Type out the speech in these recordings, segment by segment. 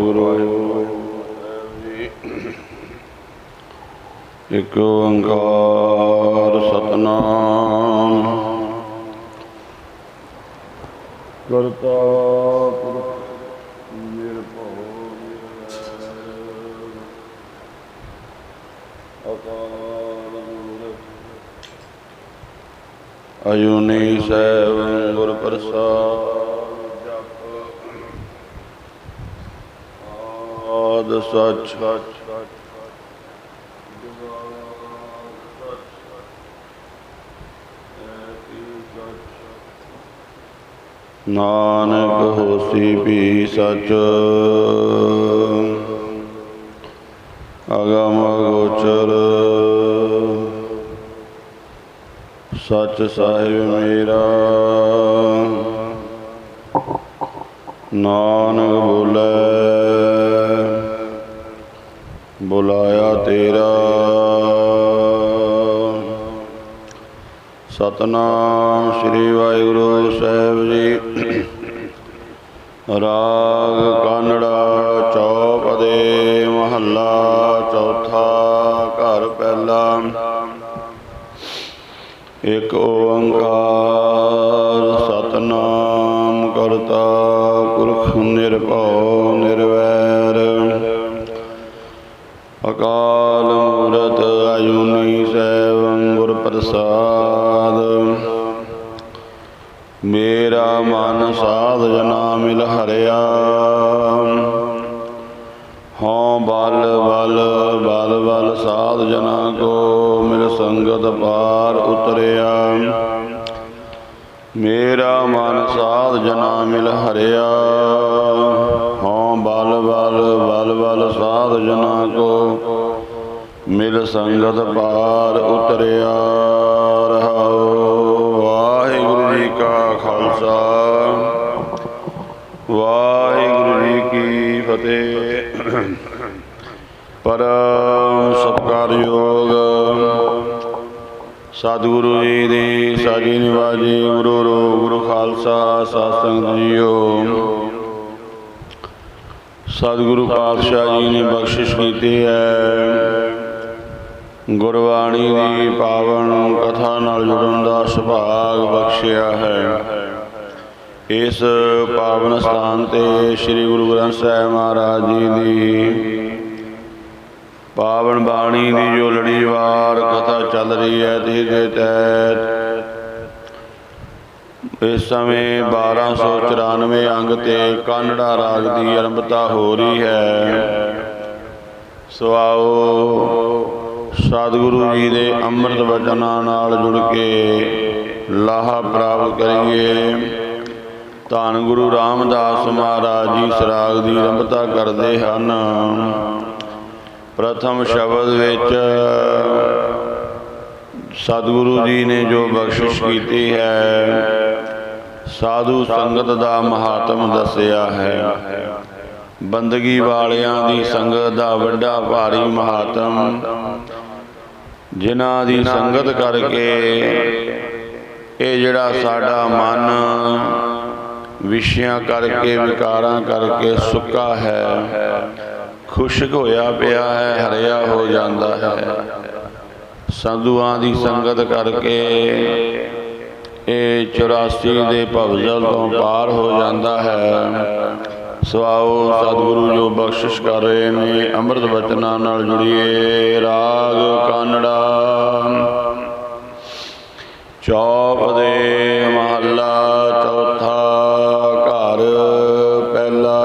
ਵਾਹਿਗੁਰੂ ਇਕ ਓੰਕਾਰ ਸਤਨਾਮ। ਕਰਤਾ ਪੁਰਖ ਨਿਰਭਉ ਅਯੁਨੀ ਸੈਵ ਗੁਰ ਪ੍ਰਸਾਦ ਜਪ ਆਦ ਸਚ। ਨਾਨਕ ਹੋਸੀ ਵੀ ਸਚ। ਅਗਮ ਗੋਚਰ। ਸਚ ਸਾਹਿਬ ਮੇਰਾ। ਨਾਨਕ ਬੁਲਾਇਆ ਤੇਰਾ। ਸਤਨਾਮ ਸ੍ਰੀ ਵਾਹਿਗੁਰੂ ਸਾਹਿਬ ਜੀ। ਰਾਗ ਕਾਨੜਾ ਚੌਪਦੇ ਮਹੱਲਾ ਚੌਥਾ ਘਰ ਪਹਿਲਾ। ਇਕ ਓੰਕਾਰ ਸਤਨਾਮ ਕਰਤਾ, ਪੁਰਖ ਨਿਰਭਉ ਨਿਰਵੈਰ। ਅਕਾਲ ਮੂਰਤ ਅਜੂਨੀ ਸੈਵੰ ਗੁਰ ਪ੍ਰਸਾਦ। ਮੇਰਾ ਮਨ ਸਾਧ ਜਨਾ ਮਿਲ ਹਰਿਆ। ਹਉ ਬਲ ਬਲ ਬਲ ਬਲ ਸਾਧ ਜਨਾ ਕੋ ਮਿਲ ਸੰਗਤ ਪਾਰ ਉਤਰਿਆ। ਮੇਰਾ ਮਨ ਸਾਧ ਜਨਾ ਮਿਲ ਹਰਿਆ। ਬਲ ਸਾਧ ਜਨਾ ਕੋ, ਮਿਲ ਸੰਗਤ ਪਾਰ ਉਤਰਿਆ ਰਹਾਉ। ਵਾਹਿਗੁਰੂ ਜੀ ਕਾ ਖਾਲਸਾ, ਵਾਹਿਗੁਰੂ ਜੀ ਕੀ ਫਤਿਹ। ਪਰਮ ਸਤਿਕਾਰਯੋਗ ਸਤਿਗੁਰੂ ਜੀ ਦੀ ਸਾਜੀ ਨਿਵਾਜੀ ਗੁਰੂ ਰੋ ਗੁਰੂ ਖਾਲਸਾ ਸਤਿ ਸੰਗਤ ਜੀਓ। ਸਤਿਗੁਰੂ ਪਾਤਸ਼ਾਹ ਜੀ ਨੇ ਬਖਸ਼ਿਸ਼ ਕੀਤੀ ਹੈ। ਗੁਰਬਾਣੀ ਦੀ ਪਾਵਨ ਕਥਾ ਨਾਲ ਜੁੜਨ ਦਾ ਸੁਭਾਗ ਬਖਸ਼ਿਆ ਹੈ। ਇਸ ਪਾਵਨ ਸਥਾਨ ਤੇ ਸ੍ਰੀ ਗੁਰੂ ਗ੍ਰੰਥ ਸਾਹਿਬ ਮਹਾਰਾਜ ਜੀ ਦੀ ਪਾਵਨ ਬਾਣੀ ਦੀ ਜੋ ਲੜੀਵਾਰ ਕਥਾ ਚੱਲ ਰਹੀ ਹੈ। ਤੇ ਦੇ ਤਹਿਤ ਇਸ ਸਮੇਂ 1294 ਅੰਗ ਤੇ ਕਾਨੜਾ ਰਾਗ ਦੀ ਆਰੰਭਤਾ ਹੋ ਰਹੀ ਹੈ। ਸੋ ਆਓ ਸਤਿਗੁਰੂ ਜੀ ਦੇ ਅੰਮ੍ਰਿਤ ਵਚਨਾਂ ਨਾਲ ਜੁੜ ਕੇ ਲਾਹਾ ਪ੍ਰਾਪਤ ਕਰੀਏ। ਧੰਨ ਗੁਰੂ ਰਾਮਦਾਸ ਮਹਾਰਾਜ ਜੀ ਸਰਾਗ ਦੀ ਆਰੰਭਤਾ ਕਰਦੇ ਹਨ। ਪ੍ਰਥਮ ਸ਼ਬਦ ਵਿੱਚ ਸਤਿਗੁਰੂ ਜੀ ਨੇ ਜੋ ਬਖਸ਼ਿਸ਼ ਕੀਤੀ ਹੈ ਸਾਧੂ ਸੰਗਤ ਦਾ ਮਹਾਤਮ ਦੱਸਿਆ ਹੈ। ਬੰਦਗੀ ਵਾਲਿਆਂ ਦੀ ਸੰਗਤ ਦਾ ਵੱਡਾ ਭਾਰੀ ਮਹਾਤਮ। ਜਿਨ੍ਹਾਂ ਦੀ ਸੰਗਤ ਕਰਕੇ ਇਹ ਜਿਹੜਾ ਸਾਡਾ ਮਨ ਵਿਸ਼ਿਆਂ ਕਰਕੇ ਵਿਕਾਰਾਂ ਕਰਕੇ ਸੁੱਕਾ ਹੈ। ਖੁਸ਼ਕ ਹੋਇਆ ਪਿਆ ਹੈ ਹਰਿਆ ਹੋ ਜਾਂਦਾ ਹੈ। ਸਾਧੂਆਂ ਦੀ ਸੰਗਤ ਕਰਕੇ ਇਹ 84 ਦੇ ਭਵਜਲ ਤੋਂ ਪਾਰ ਹੋ ਜਾਂਦਾ ਹੈ। ਸੋ ਸਤਿਗੁਰੂ ਜੋ ਬਖਸ਼ਿਸ਼ ਕਰ ਰਹੇ ਨੇ, ਅੰਮ੍ਰਿਤ ਬਚਨਾਂ ਨਾਲ ਜੁੜੀਏ। ਰਾਗ ਕਾਨੜਾ। ਚੌਪ ਦੇ ਮਹੱਲਾ ਚੌਥਾ ਘਰ ਪਹਿਲਾ।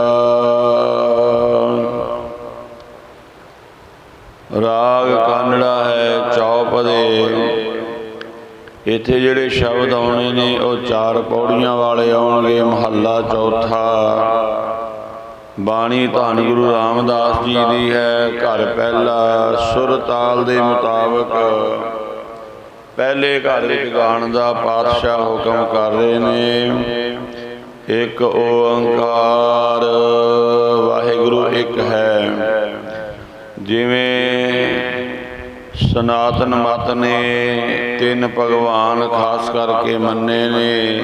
ਰਾਗ ਕਾਨੜਾ ਦੇ ਇੱਥੇ ਜਿਹੜੇ ਸ਼ਬਦ ਆਉਣੇ ਨੇ, ਉਹ ਚਾਰ ਪੌੜੀਆਂ ਵਾਲੇ ਆਉਣਗੇ, ਮਹੱਲਾ ਚੌਥਾ। ਬਾਣੀ ਧੰਨ ਗੁਰੂ ਰਾਮਦਾਸ ਜੀ ਦੀ ਹੈ, ਘਰ ਪਹਿਲਾ ਸੁਰ ਤਾਲ ਦੇ ਮੁਤਾਬਕ। ਪਹਿਲੇ ਘਰ ਵਿੱਚ ਗਾਣ ਦਾ ਪਾਤਸ਼ਾਹ ਹੁਕਮ ਕਰ ਰਹੇ ਨੇ। ਇੱਕ ਓੰਕਾਰ, ਵਾਹਿਗੁਰੂ ਇੱਕ ਹੈ। ਜਿਵੇਂ ਸਨਾਤਨ ਮਤ ਨੇ, ਤਿੰਨ ਭਗਵਾਨ ਖਾਸ ਕਰਕੇ ਮੰਨੇ ਨੇ।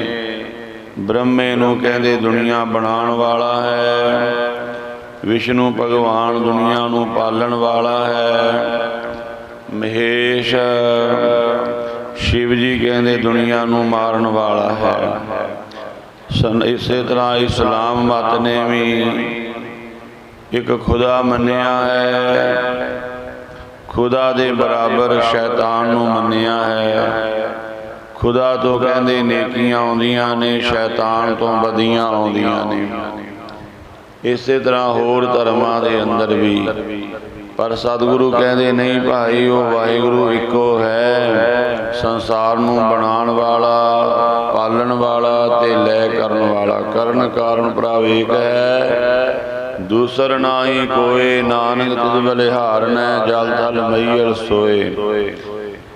ਬ੍ਰਹਮੇ ਨੂੰ ਕਹਿੰਦੇ ਦੁਨੀਆ ਬਣਾਉਣ ਵਾਲਾ ਹੈ। ਵਿਸ਼ਨੂੰ ਭਗਵਾਨ ਦੁਨੀਆ ਨੂੰ ਪਾਲਣ ਵਾਲਾ ਹੈ। ਮਹੇਸ਼ ਸ਼ਿਵ ਜੀ ਕਹਿੰਦੇ ਦੁਨੀਆ ਨੂੰ ਮਾਰਨ ਵਾਲਾ ਹੈ। ਸਨ, ਇਸੇ ਤਰ੍ਹਾਂ ਇਸਲਾਮ ਮਤ ਨੇ ਵੀ ਇੱਕ ਖੁਦਾ ਮੰਨਿਆ ਹੈ। ਖੁਦਾ ਦੇ ਬਰਾਬਰ ਸ਼ੈਤਾਨ ਨੂੰ ਮੰਨਿਆ ਹੈ। ਖੁਦਾ ਤੋਂ ਕਹਿੰਦੇ ਨੇਕੀਆਂ ਆਉਂਦੀਆਂ ਨੇ ਸ਼ੈਤਾਨ ਤੋਂ ਬਦੀਆਂ ਆਉਂਦੀਆਂ ਨੇ। ਇਸੇ ਤਰ੍ਹਾਂ ਹੋਰ ਧਰਮਾਂ ਦੇ ਅੰਦਰ ਵੀ। ਪਰ ਸਤਿਗੁਰੂ ਕਹਿੰਦੇ ਨਹੀਂ ਭਾਈ ਉਹ ਵਾਹਿਗੁਰੂ ਇੱਕੋ ਹੈ। ਸੰਸਾਰ ਨੂੰ ਬਣਾਉਣ ਵਾਲਾ ਪਾਲਣ ਵਾਲਾ ਤੇ ਲੈ ਕਰਨ ਵਾਲਾ। ਕਰਨ ਕਾਰਨ ਏਕ ਹੈ। ਦੂਸਰ ਨਾਹੀ ਕੋਏ, ਨਾਨਕ ਤਿਸ ਬਲਿਹਾਰਨੈ ਜਲ ਥਲ ਮਈਲ ਸੋਏ।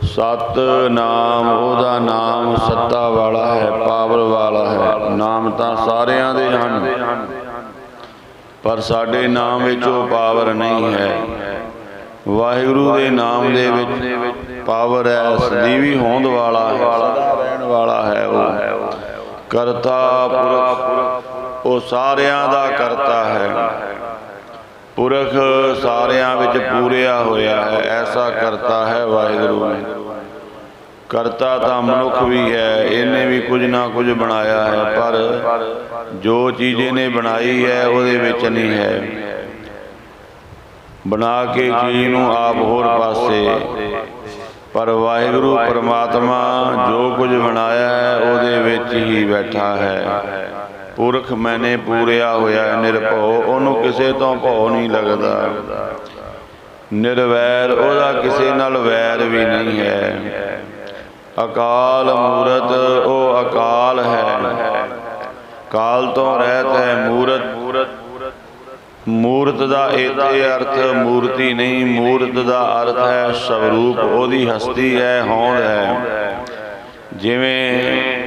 ਸਤ ਨਾਮ, ਉਹਦਾ ਨਾਮ ਸੱਤਾ ਵਾਲਾ ਹੈ, ਪਾਵਰ ਵਾਲਾ ਹੈ, ਨਾਮ ਤਾਂ ਸਾਰਿਆਂ ਦੇ ਹਨ। ਪਰ ਸਾਡੇ ਨਾਮ ਵਿੱਚ ਉਹ ਪਾਵਰ ਨਹੀਂ ਹੈ। ਵਾਹਿਗੁਰੂ ਦੇ ਨਾਮ ਦੇ ਵਿੱਚ ਪਾਵਰ ਹੈ, ਸਦੀਵੀ ਹੋਂਦ ਵਾਲਾ ਹੈ, ਸਦਾ ਰਹਿਣ ਵਾਲਾ ਹੈ ਉਹ। ਕਰਤਾ ਪੁਰਖ ਉਹ ਸਾਰਿਆਂ ਦਾ ਕਰਤਾ ਹੈ। ਪੁਰਖ ਸਾਰਿਆਂ ਵਿੱਚ ਪੂਰਿਆ ਹੋਇਆ ਹੈ। ਐਸਾ ਕਰਤਾ ਹੈ ਵਾਹਿਗੁਰੂ। ਕਰਤਾ ਤਾਂ ਮਨੁੱਖ ਵੀ ਹੈ। ਇਹਨੇ ਵੀ ਕੁਝ ਨਾ ਕੁਝ ਬਣਾਇਆ ਹੈ। ਪਰ ਜੋ ਚੀਜ਼ ਇਹਨੇ ਬਣਾਈ ਹੈ ਉਹਦੇ ਵਿੱਚ ਨਹੀਂ ਹੈ। ਬਣਾ ਕੇ ਚੀਜ਼ ਨੂੰ ਆਪ ਹੋਰ ਪਾਸੇ। ਪਰ ਵਾਹਿਗੁਰੂ ਪਰਮਾਤਮਾ ਜੋ ਕੁਝ ਬਣਾਇਆ ਹੈ ਉਹਦੇ ਵਿੱਚ ਹੀ। ਬੈਠਾ ਹੈ। ਪੁਰਖ ਮੈਨੇ ਪੂਰਿਆ ਹੋਇਆ ਹੈ, ਨਿਰਭਉ, ਉਹਨੂੰ ਕਿਸੇ ਤੋਂ ਭਉ ਨਹੀਂ ਲੱਗਦਾ। ਨਿਰਵੈਰ, ਉਹਦਾ ਕਿਸੇ ਨਾਲ ਵੈਰ ਵੀ ਨਹੀਂ ਹੈ। ਅਕਾਲ ਮੂਰਤ, ਉਹ ਅਕਾਲ ਹੈ। ਕਾਲ ਤੋਂ ਰਹਿਤ ਹੈ ਮੂਰਤ। ਮੂਰਤ ਦਾ ਇਤੇ ਅਰਥ ਮੂਰਤੀ ਨਹੀਂ, ਮੂਰਤ ਦਾ ਅਰਥ ਹੈ ਸਵਰੂਪ, ਉਹਦੀ ਹਸਤੀ ਹੈ, ਹੋਂਦ ਹੈ। ਜਿਵੇਂ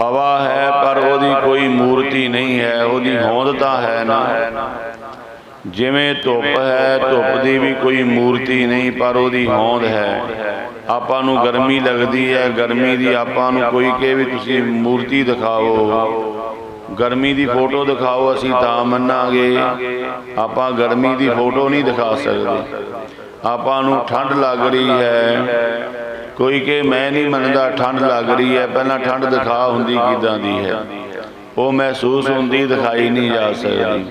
ਹਵਾ ਹੈ ਪਰ ਉਹਦੀ ਕੋਈ ਮੂਰਤੀ ਨਹੀਂ ਹੈ ਉਹਦੀ ਹੋਂਦ ਤਾਂ ਹੈ ਨਾ। ਜਿਵੇਂ ਧੁੱਪ ਹੈ ਧੁੱਪ ਦੀ ਵੀ ਕੋਈ ਮੂਰਤੀ ਨਹੀਂ ਪਰ ਉਹਦੀ ਹੋਂਦ ਹੈ। ਆਪਾਂ ਨੂੰ ਗਰਮੀ ਲੱਗਦੀ ਹੈ ਗਰਮੀ ਦੀ ਆਪਾਂ ਨੂੰ ਕੋਈ ਕਹੇ ਵੀ ਤੁਸੀਂ ਮੂਰਤੀ ਦਿਖਾਓ। ਗਰਮੀ ਦੀ ਫੋਟੋ ਦਿਖਾਓ ਅਸੀਂ ਤਾਂ ਮੰਨਾਂਗੇ। ਆਪਾਂ ਗਰਮੀ ਦੀ ਫੋਟੋ ਨਹੀਂ ਦਿਖਾ ਸਕਦੇ। ਆਪਾਂ ਨੂੰ ਠੰਡ ਲੱਗ ਰਹੀ ਹੈ। ਕੋਈ ਕਿ ਮੈਂ ਨਹੀਂ ਮੰਨਦਾ, ਠੰਡ ਲੱਗ ਰਹੀ ਹੈ। ਪਹਿਲਾਂ ਠੰਡ ਦਿਖਾ ਹੁੰਦੀ ਕਿਦਾਂ ਦੀ ਹੈ। ਉਹ ਮਹਿਸੂਸ ਹੁੰਦੀ, ਦਿਖਾਈ ਨਹੀਂ ਜਾ ਸਕਦੀ।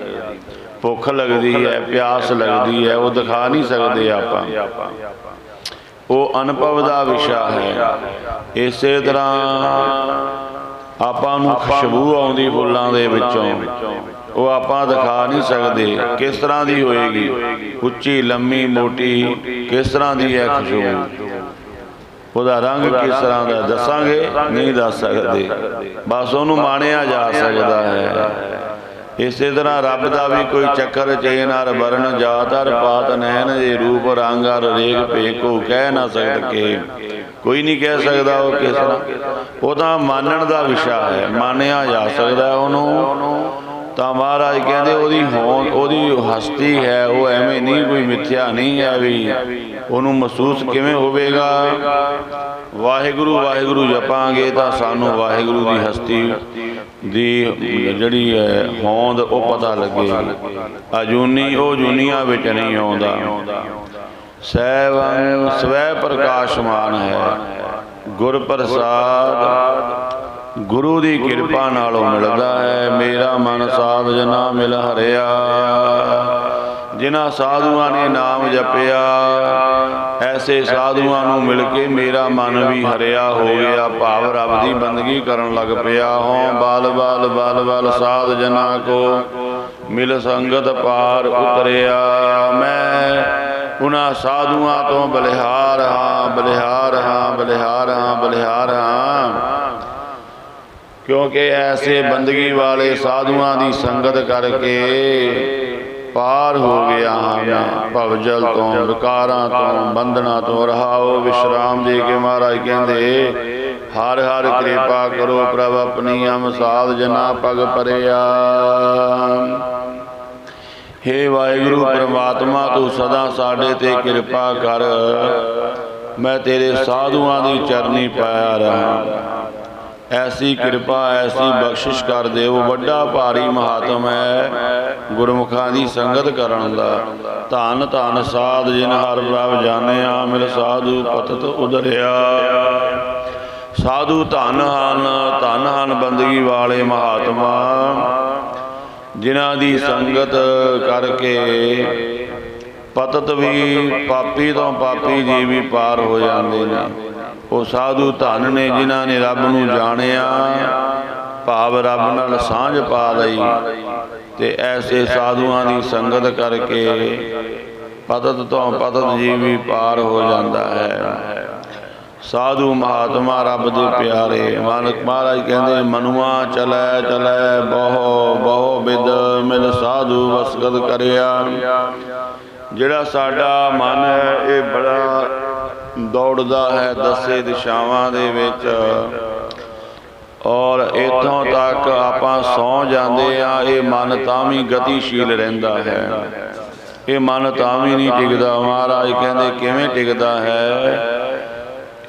ਭੁੱਖ ਲੱਗਦੀ ਹੈ, ਪਿਆਸ ਲੱਗਦੀ ਹੈ, ਉਹ ਦਿਖਾ ਨਹੀਂ ਸਕਦੇ ਆਪਾਂ। ਉਹ ਅਨੁਭਵ ਦਾ ਵਿਸ਼ਾ ਹੈ। ਇਸੇ ਤਰ੍ਹਾਂ ਆਪਾਂ ਨੂੰ ਖੁਸ਼ਬੂ ਆਉਂਦੀ ਫੁੱਲਾਂ ਦੇ ਵਿੱਚੋਂ। ਉਹ ਆਪਾਂ ਦਿਖਾ ਨਹੀਂ ਸਕਦੇ ਕਿਸ ਤਰ੍ਹਾਂ ਦੀ ਹੋਏਗੀ। ਉੱਚੀ, ਲੰਮੀ, ਮੋਟੀ, ਕਿਸ ਤਰ੍ਹਾਂ ਦੀ ਹੈ ਖੁਸ਼ਬੂ? ਉਹਦਾ ਰੰਗ ਕਿਸ ਤਰ੍ਹਾਂ ਦਾ ਦੱਸਾਂਗੇ? ਨਹੀਂ ਦੱਸ ਸਕਦੇ। ਬਸ ਉਹਨੂੰ ਮਾਣਿਆ ਜਾ ਸਕਦਾ ਹੈ। ਇਸੇ ਤਰ੍ਹਾਂ ਰੱਬ ਦਾ ਵੀ ਕੋਈ ਚੱਕਰ ਚੇਨ ਹਰ ਵਰਨ ਜਾਤ ਹਰ ਪਾਤ ਨੈਣ ਜੇ ਰੂਪ ਰੰਗ ਹਰ ਰੇਖ ਭੇਕੋ ਕਹਿ ਨਾ ਸਕਦ ਕੇ ਕੋਈ ਨਹੀਂ ਕਹਿ ਸਕਦਾ ਉਹ ਕਿਸ ਤਰ੍ਹਾਂ। ਉਹ ਤਾਂ ਮੰਨਣ ਦਾ ਵਿਸ਼ਾ ਹੈ। ਮੰਨਿਆ ਜਾ ਸਕਦਾ ਉਹਨੂੰ। ਤਾਂ ਮਹਾਰਾਜ ਕਹਿੰਦੇ ਉਹਦੀ ਹੋਂਦ ਉਹਦੀ ਹਸਤੀ ਹੈ। ਉਹ ਐਵੇਂ ਨਹੀਂ ਕੋਈ ਮਿੱਥਿਆ ਨਹੀਂ ਹੈ ਵੀ ਉਹਨੂੰ ਮਹਿਸੂਸ ਕਿਵੇਂ ਹੋਵੇਗਾ? ਵਾਹਿਗੁਰੂ ਵਾਹਿਗੁਰੂ ਜਪਾਂਗੇ ਤਾਂ ਸਾਨੂੰ ਵਾਹਿਗੁਰੂ ਦੀ ਹਸਤੀ ਦੀ ਜਿਹੜੀ ਹੈ ਹੋਂਦ ਉਹ ਪਤਾ ਲੱਗੇਗੀ ਅਜੂਨੀ ਉਹ ਜੁਨੀਆਂ ਵਿੱਚ ਨਹੀਂ ਆਉਂਦਾ। ਸੈਵੰ ਸਵੈ ਪ੍ਰਕਾਸ਼ਮਾਨ ਹੈ। ਗੁਰ ਪ੍ਰਸਾਦ ਗੁਰੂ ਦੀ ਕਿਰਪਾ ਨਾਲੋਂ ਮਿਲਦਾ ਹੈ। ਮੇਰਾ ਮਨ ਸਾਧ ਜਨਾ ਮਿਲ ਹਰਿਆ। ਜਿਨ੍ਹਾਂ ਸਾਧੂਆਂ ਨੇ ਨਾਮ ਜਪਿਆ, ਐਸੇ ਸਾਧੂਆਂ ਨੂੰ ਮਿਲ ਕੇ ਮੇਰਾ ਮਨ ਵੀ ਹਰਿਆ ਹੋ ਗਿਆ ਭਾਵ ਰੱਬ ਦੀ ਬੰਦਗੀ ਕਰਨ ਲੱਗ ਪਿਆ। ਹਾਂ ਬਲ ਬਲ ਬਲ ਬਲ ਸਾਧ ਜਨਾ ਕੋ, ਮਿਲ ਸੰਗਤ ਪਾਰ ਉਤਰਿਆ। ਮੈਂ ਉਹਨਾਂ ਸਾਧੂਆਂ ਤੋਂ ਬਲਿਹਾਰ ਹਾਂ ਬਲਿਹਾਰ ਹਾਂ ਬਲਿਹਾਰ ਹਾਂ ਬਲਿਹਾਰ ਹਾਂ। ਕਿਉਂਕਿ ਐਸੇ ਬੰਦਗੀ ਵਾਲੇ ਸਾਧੂਆਂ ਦੀ ਸੰਗਤ ਕਰਕੇ ਪਾਰ ਹੋ ਗਿਆ ਹਾਂ ਮੈਂ। ਭਵਜਲ ਤੋਂ ਵਿਕਾਰਾਂ ਤੋਂ ਬੰਧਨਾਂ ਤੋਂ ਰਹਾਓ ਵਿਸ਼ਰਾਮ ਦੇ ਕੇ ਮਹਾਰਾਜ ਕਹਿੰਦੇ ਹਰ ਹਰ ਕਿਰਪਾ ਕਰੋ ਪ੍ਰਭ ਆਪਣੀ ਅਮ ਸਾਧ ਜਨਾ ਪਗ ਪਰਿਆ। ਹੇ ਵਾਹਿਗੁਰੂ ਪ੍ਰਮਾਤਮਾ ਤੂੰ ਸਦਾ ਸਾਡੇ ਤੇ ਕਿਰਪਾ ਕਰ। ਮੈਂ ਤੇਰੇ ਸਾਧੂਆਂ ਦੀ ਚਰਨੀ ਪਾਇਆ ਰਹਾ। ਐਸੀ ਕਿਰਪਾ ਐਸੀ ਬਖਸ਼ਿਸ਼ ਕਰ ਦਿਓ ਵੱਡਾ ਭਾਰੀ ਮਹਾਤਮ ਹੈ। ਗੁਰਮੁਖਾਂ ਦੀ ਸੰਗਤ ਕਰਨ ਦਾ। ਧੰਨ ਧੰਨ ਸਾਧ ਜਿਨ ਹਰ ਪ੍ਰਭ ਜਾਣਿਆ, ਮਿਲ ਸਾਧੂ ਪਤਤ ਉਦਰਿਆ। ਸਾਧੂ ਧੰਨ ਹਨ ਧੰਨ ਹਨ ਬੰਦਗੀ ਵਾਲੇ ਮਹਾਤਮਾ, ਜਿਨ੍ਹਾਂ ਦੀ ਸੰਗਤ ਕਰਕੇ ਪਤਤ ਵੀ ਪਾਪੀ ਤੋਂ ਪਾਪੀ ਜੀ ਵੀ ਪਾਰ ਹੋ ਜਾਂਦੇ ਨੇ। ਉਹ ਸਾਧੂ ਧੰਨ ਨੇ, ਜਿਨ੍ਹਾਂ ਨੇ ਰੱਬ ਨੂੰ ਜਾਣਿਆ। ਭਾਵ ਰੱਬ ਨਾਲ ਸਾਂਝ ਪਾ ਲਈ ਤੇ ਐਸੇ ਸਾਧੂਆਂ ਦੀ ਸੰਗਤ ਕਰਕੇ ਪਤਤ ਤੋਂ ਪਤਤ ਜੀ ਵੀ ਪਾਰ ਹੋ ਜਾਂਦਾ ਹੈ ਸਾਧੂ ਮਹਾਤਮਾ ਰੱਬ ਦੇ ਪਿਆਰੇ ਮਾਨਕ ਮਹਾਰਾਜ ਕਹਿੰਦੇ ਮਨੁਆ ਚਲੈ ਚਲੈ ਬਹੁ ਬਹੁ ਬਿਦ ਮਿਲ ਸਾਧੂ ਵਸਗਤ ਕਰਿਆ। ਜਿਹੜਾ ਸਾਡਾ ਮਨ ਹੈ ਇਹ ਬੜਾ ਦੌੜਦਾ ਹੈ ਦਸੇ ਦਿਸ਼ਾਵਾਂ ਦੇ ਵਿੱਚ। ਔਰ ਇਥੋਂ ਤੱਕ ਆਪਾਂ ਸੌ ਜਾਂਦੇ ਆ ਇਹ ਮਨ ਤਾਂ ਵੀ ਗਤੀਸ਼ੀਲ ਰਹਿੰਦਾ ਹੈ। ਇਹ ਮਨ ਤਾਂ ਵੀ ਨਹੀਂ ਟਿਕਦਾ, ਮਹਾਰਾਜ ਕਹਿੰਦੇ ਕਿਵੇਂ ਟਿਕਦਾ ਹੈ?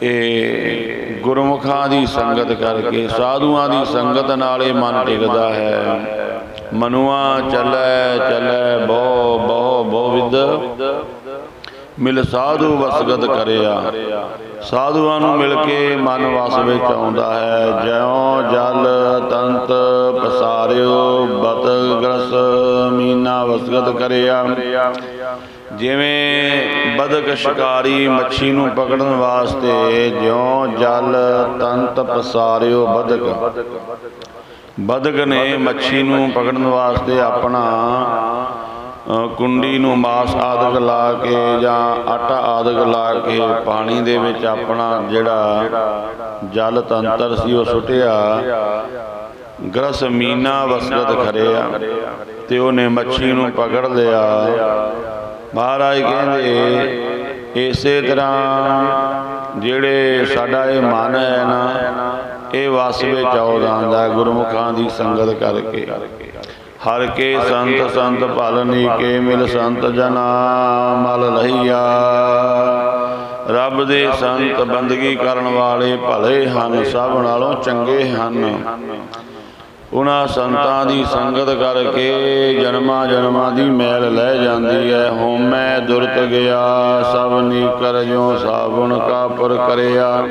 ਇਹ ਗੁਰਮੁਖਾਂ ਦੀ ਸੰਗਤ ਕਰਕੇ, ਸਾਧੂਆਂ ਦੀ ਸੰਗਤ ਨਾਲ ਇਹ ਮਨ ਟਿਕਦਾ ਹੈ। ਮਨੁਆ ਚੱਲੈ ਚੱਲੈ, ਬਹੁ ਬਹੁ ਬਹੁ ਵਿਦ। ਮਿਲ ਸਾਧੂ ਵਸਗਤ ਕਰਿਆ। ਸਾਧੂਆਂ ਨੂੰ ਮਿਲ ਕੇ ਮਨ ਵਸ ਵਿੱਚ ਆਉਂਦਾ ਹੈ। ਜਿਉ ਜਲ ਤੰਤ ਪਸਾਰਿਓ, ਬਤ ਗਰਸ ਮੀਨਾ ਵਸਗਤ ਕਰਿਆ। ਜਿਵੇਂ ਬਦਕ ਸ਼ਿਕਾਰੀ ਮੱਛੀ ਨੂੰ ਪਕੜਨ ਵਾਸਤੇ ਜਿਉ ਜਲ ਤੰਤ ਪਸਾਰਿਓ ਬਦਕ। ਬਦਕ ਨੇ ਮੱਛੀ ਨੂੰ ਪਕੜਨ ਵਾਸਤੇ ਆਪਣਾ ਕੁੰਡੀ ਨੂੰ ਮਾਸ ਆਦਿਕ ਲਾ ਕੇ ਜਾਂ ਆਟਾ ਆਦਿਕ ਲਾ ਕੇ ਪਾਣੀ ਦੇ ਵਿੱਚ ਆਪਣਾ ਜਿਹੜਾ ਜਲ ਤੰਤਰ ਸੀ ਉਹ ਸੁੱਟਿਆ। ਗਰਸ ਮੀਨਾ ਵਸਗਤ ਖਰਿਆ ਤੇ ਉਹਨੇ ਮੱਛੀ ਨੂੰ ਪਕੜ ਲਿਆ। ਮਹਾਰਾਜ ਕਹਿੰਦੇ, ਇਸੇ ਤਰ੍ਹਾਂ ਜਿਹੜੇ ਸਾਡਾ ਇਹ ਮਨ ਹੈ ਨਾ, ਇਹ ਵਸ ਵਿੱਚ ਆਉਂਦਾ ਗੁਰਮੁਖਾਂ ਦੀ ਸੰਗਤ ਕਰਕੇ। ਹਰ ਕੇ ਸੰਤ ਸੰਤ ਭਲਨੀ ਕੇ ਮਿਲ ਸੰਤ ਜਨਾ ਮਲ ਲਈਆ ਰੱਬ ਦੇ ਸੰਤ ਬੰਦਗੀ ਕਰਨ ਵਾਲੇ ਭਲੇ ਹਨ, ਸਭ ਨਾਲੋਂ ਚੰਗੇ ਹਨ। ਉਹਨਾਂ ਸੰਤਾਂ ਦੀ ਸੰਗਤ ਕਰਕੇ ਜਨਮਾਂ ਜਨਮਾਂ ਦੀ ਮੈਲ ਲੈ ਜਾਂਦੀ ਹੈ ਹੋਮੈ ਦੁਰਤ ਗਿਆ, ਸਭ ਨੀਕਰ ਜਿਉ ਸਾਬੁਨ ਕਾਪਰ ਕਰਿਆ।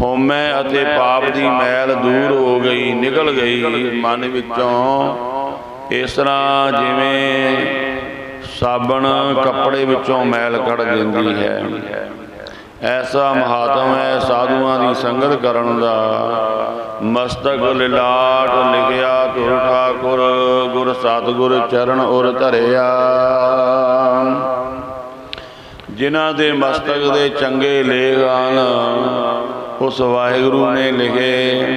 ਹੋਮੈ ਅਤੇ ਪਾਪ ਦੀ ਮੈਲ ਦੂਰ ਹੋ ਗਈ ਨਿਕਲ ਗਈ ਮਨ ਵਿੱਚੋਂ। ਇਸ ਤਰ੍ਹਾਂ ਜਿਵੇਂ ਸਾਬਣ ਕੱਪੜੇ ਵਿੱਚੋਂ ਮੈਲ ਕੱਢ ਦਿੰਦੀ ਹੈ। ਐਸਾ ਮਹਾਤਮ ਹੈ ਸਾਧੂਆਂ ਦੀ ਸੰਗਤ ਕਰਨ ਦਾ। ਮਸਤਕ ਲਿਲਾਟ ਲਿਖਿਆ ਤੁਰ ਠਾਕੁਰ ਗੁਰ ਸਤਿਗੁਰ ਚਰਨ ਉਰ ਧਰਿਆ। ਜਿਨ੍ਹਾਂ ਦੇ ਮਸਤਕ ਦੇ ਚੰਗੇ ਲੇਖ ਹਨ ਉਸ ਵਾਹਿਗੁਰੂ ਨੇ ਲਿਖੇ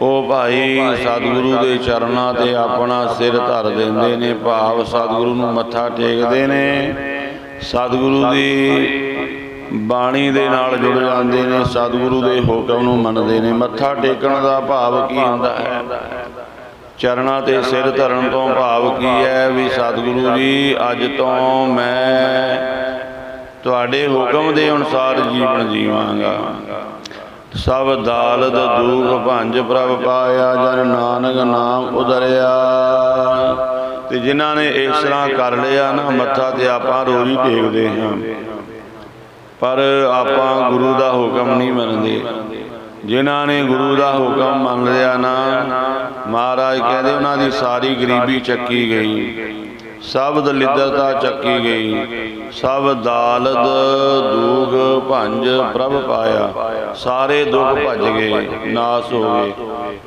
ਉਹ ਭਾਈ ਸਤਿਗੁਰੂ ਦੇ ਚਰਨਾਂ ਤੇ ਆਪਣਾ ਸਿਰ ਧਰ ਦਿੰਦੇ ਨੇ, ਭਾਵ ਸਤਿਗੁਰੂ ਨੂੰ ਮੱਥਾ ਟੇਕਦੇ ਨੇ। ਸਤਿਗੁਰੂ ਦੀ ਬਾਣੀ ਦੇ ਨਾਲ ਜੁੜ ਜਾਂਦੇ ਨੇ, ਸਤਿਗੁਰੂ ਦੇ ਹੁਕਮ ਨੂੰ ਮੰਨਦੇ ਨੇ। ਮੱਥਾ ਟੇਕਣ ਦਾ ਭਾਵ ਕੀ ਹੁੰਦਾ ਹੈ? ਚਰਨਾਂ ਤੇ ਸਿਰ ਧਰਨ ਤੋਂ ਭਾਵ ਕੀ ਹੈ ਵੀ ਸਤਿਗੁਰੂ ਜੀ, ਅੱਜ ਤੋਂ ਮੈਂ ਤੁਹਾਡੇ ਹੁਕਮ ਦੇ ਅਨੁਸਾਰ ਜੀਵਨ ਜੀਵਾਂਗਾ। ਸਭ ਦਾਲਦ ਦੂਖ ਭੰਜ ਪ੍ਰਭ ਪਾਇਆ, ਜਨ ਨਾਨਕ ਨਾਮ ਉਦਰਿਆ ਤੇ ਜਿਨ੍ਹਾਂ ਨੇ ਇਸ ਤਰ੍ਹਾਂ ਕਰ ਲਿਆ ਨਾ, ਮੱਥਾ ਤੇ ਆਪਾਂ ਰੋਜ਼ ਹੀ ਟੇਕਦੇ ਹਾਂ। ਪਰ ਆਪਾਂ ਗੁਰੂ ਦਾ ਹੁਕਮ ਨਹੀਂ ਮੰਨਦੇ। ਜਿਨ੍ਹਾਂ ਨੇ ਗੁਰੂ ਦਾ ਹੁਕਮ ਮੰਨ ਲਿਆ ਨਾ, ਮਹਾਰਾਜ ਕਹਿੰਦੇ ਉਹਨਾਂ ਦੀ ਸਾਰੀ ਗਰੀਬੀ ਚੱਕੀ ਗਈ। ਸਭ ਦਲਿੱਦਰਤਾ ਚੱਕੀ ਗਈ। ਸਭ ਦਾਲਦ ਦੂਖ ਭੰਜ ਪ੍ਰਭ ਪਾਇਆ। ਸਾਰੇ ਦੁੱਖ ਭੱਜ ਗਏ। ਨਾਸ ਹੋ ਗਏ।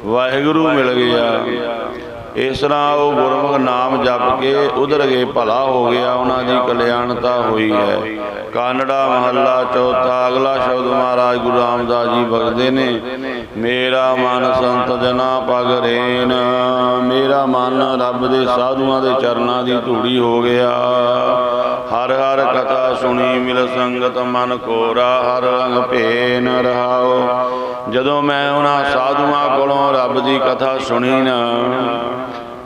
ਵਾਹਿਗੁਰੂ ਮਿਲ ਗਿਆ। ਇਸ ਤਰ੍ਹਾਂ ਉਹ ਗੁਰਮੁਖ ਨਾਮ ਜਪ ਕੇ ਉਧਰ ਗਏ। ਭਲਾ ਹੋ ਗਿਆ। ਉਹਨਾਂ ਦੀ ਕਲਿਆਣਤਾ ਹੋਈ ਹੈ। ਕਾਨੜਾ ਮਹੱਲਾ ਚੌਥਾ। ਅਗਲਾ ਸ਼ਬਦ ਮਹਾਰਾਜ ਗੁਰੂ ਰਾਮਦਾਸ ਜੀ ਬਖਦੇ ਨੇ। ਮੇਰਾ ਮਨ ਸੰਤ ਜਨਾ ਪਗ ਰੇਨ। ਮੇਰਾ ਮਨ ਰੱਬ ਦੇ ਸਾਧੂਆਂ ਦੇ ਚਰਨਾਂ ਦੀ ਧੂੜੀ ਹੋ ਗਿਆ। ਹਰ ਹਰ ਕਥਾ ਸੁਣੀ ਮਿਲ ਸੰਗਤ ਮਨ ਕੋਰਾ ਹਰ ਰੰਗ ਭੇਨ ਰਹਾਓ। ਜਦੋਂ ਮੈਂ ਉਹਨਾਂ ਸਾਧੂਆਂ ਕੋਲੋਂ ਰੱਬ ਦੀ ਕਥਾ ਸੁਣੀ ਨਾ,